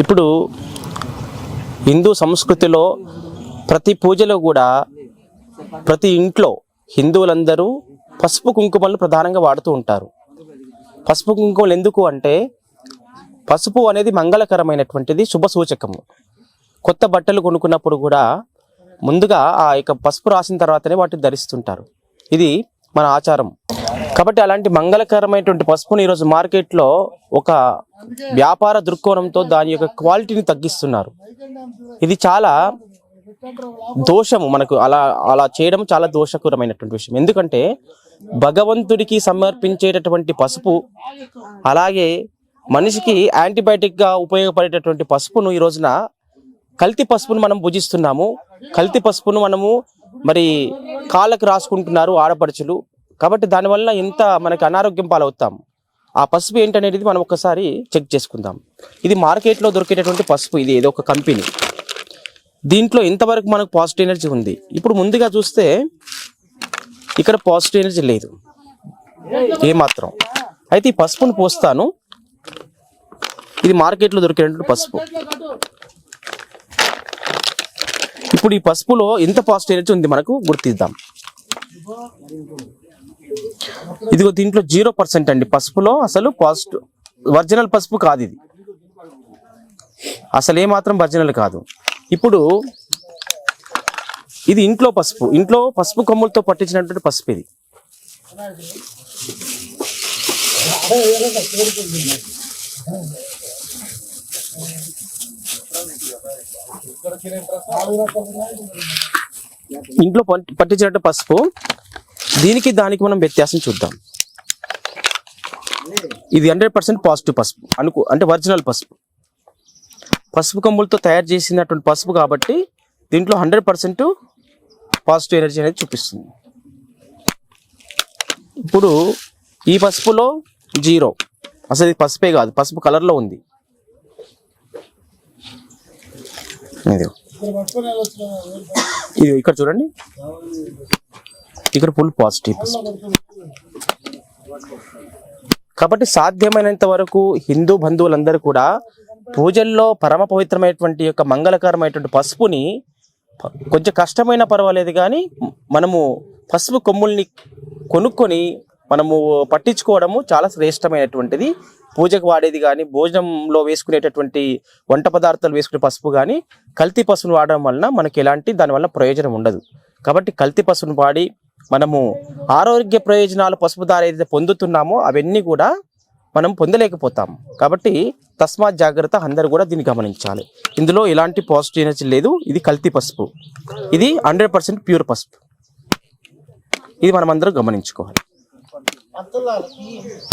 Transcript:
ఇప్పుడు హిందూ సంస్కృతిలో ప్రతి పూజలో కూడా ప్రతి ఇంట్లో హిందువులందరూ పసుపు కుంకుమలను ప్రధానంగా వాడుతూ ఉంటారు. పసుపు కుంకుమలు ఎందుకు అంటే పసుపు అనేది మంగళకరమైనటువంటిది శుభ సూచకము. కొత్త బట్టలు కొనుక్కున్నప్పుడు కూడా ముందుగా ఆ యొక్క పసుపు రాసిన తర్వాతనే వాటిని ధరిస్తుంటారు. ఇది మన ఆచారం. కాబట్టి అలాంటి మంగళకరమైనటువంటి పసుపుని ఈరోజు మార్కెట్లో ఒక వ్యాపార దృక్కోణంతో దాని యొక్క క్వాలిటీని తగ్గిస్తున్నారు. ఇది చాలా దోషము మనకు అలా అలా చేయడం చాలా దోషకరమైనటువంటి విషయం. ఎందుకంటే భగవంతుడికి సమర్పించేటటువంటి పసుపు అలాగే మనిషికి యాంటీబయాటిక్గా ఉపయోగపడేటటువంటి పసుపును ఈ రోజున కల్తీ పసుపును మనం భుజిస్తున్నాము. కల్తీ పసుపును మనము మరి కాళ్ళకు రాసుకుంటున్నారు ఆడపడుచులు. కాబట్టి దానివల్ల ఇంత మనకి అనారోగ్యం పాలవుతాం. ఆ పసుపు ఏంటనేది మనం ఒకసారి చెక్ చేసుకుందాం. ఇది మార్కెట్లో దొరికేటటువంటి పసుపు ఇది ఏదో ఒక కంపెనీ దీంట్లో ఇంతవరకు మనకు పాజిటివ్ ఎనర్జీ ఉంది. ఇప్పుడు ముందుగా చూస్తే ఇక్కడ పాజిటివ్ ఎనర్జీ లేదు. ఏమాత్రం. అయితే ఈ పసుపును పోస్తాను. ఇది మార్కెట్లో దొరికేటటువంటి పసుపు. ఇప్పుడు ఈ పసుపులో ఎంత పాజిటివ్ ఎనర్జీ ఉంది మనకు గుర్తిద్దాం. ఇదిగో దీంట్లో జీరో పర్సెంట్ అండి. పసుపులో అసలు పాజిటివ్ ఒరిజినల్ పసుపు కాదు ఇది. అసలు ఏమాత్రం ఒరిజినల్ కాదు. ఇప్పుడు ఇది ఇంట్లో పసుపు. ఇంట్లో పసుపు కొమ్ములతో పట్టించినటువంటి పసుపు ఇది. ఇంట్లో పట్టించినట్టు పసుపు దీనికి దానికి మనం వ్యత్యాసం చూద్దాం. ఇది హండ్రెడ్ పర్సెంట్ పాజిటివ్ పసుపు. అనుకో అంటే ఒరిజినల్ పసుపు. పసుపు కొమ్ములతో తయారు చేసినటువంటి పసుపు కాబట్టి దీంట్లో హండ్రెడ్ పర్సెంట్ పాజిటివ్ ఎనర్జీ అనేది చూపిస్తుంది. ఇప్పుడు ఈ పసుపులో జీరో. అసలు ఇది పసుపే కాదు పసుపు కలర్లో ఉంది. ఇది ఇక్కడ చూడండి. ఇక్కడ ఫుల్ పాజిటివ్ కాబట్టి సాధ్యమైనంత వరకు హిందూ బంధువులందరూ కూడా పూజల్లో పరమ పవిత్రమైనటువంటి యొక్క మంగళకరమైనటువంటి పసుపుని కొంచెం కష్టమైన పర్వాలేదు కానీ మనము పసుపు కొమ్ముల్ని కొనుక్కొని మనము పట్టించుకోవడము చాలా శ్రేష్టమైనటువంటిది. పూజకు వాడేది కానీ భోజనంలో వేసుకునేటటువంటి వంట పదార్థాలు వేసుకునే పసుపు కానీ కల్తీ పసుపును వాడడం వలన మనకి ఎలాంటి దానివల్ల ప్రయోజనం ఉండదు. కాబట్టి కల్తీ పసుపును వాడి మనము ఆరోగ్య ప్రయోజనాలు పసుపు ద్వారా ఏదైతే పొందుతున్నామో అవన్నీ కూడా మనం పొందలేకపోతాం. కాబట్టి తస్మాత్ జాగ్రత్త అందరూ కూడా దీన్ని గమనించాలి. ఇందులో ఎలాంటి పాజిటివ్ ఎనర్జీ లేదు. ఇది కల్తీ పసుపు. ఇది హండ్రెడ్ పర్సెంట్ ప్యూర్ పసుపు. ఇది మనం గమనించుకోవాలి.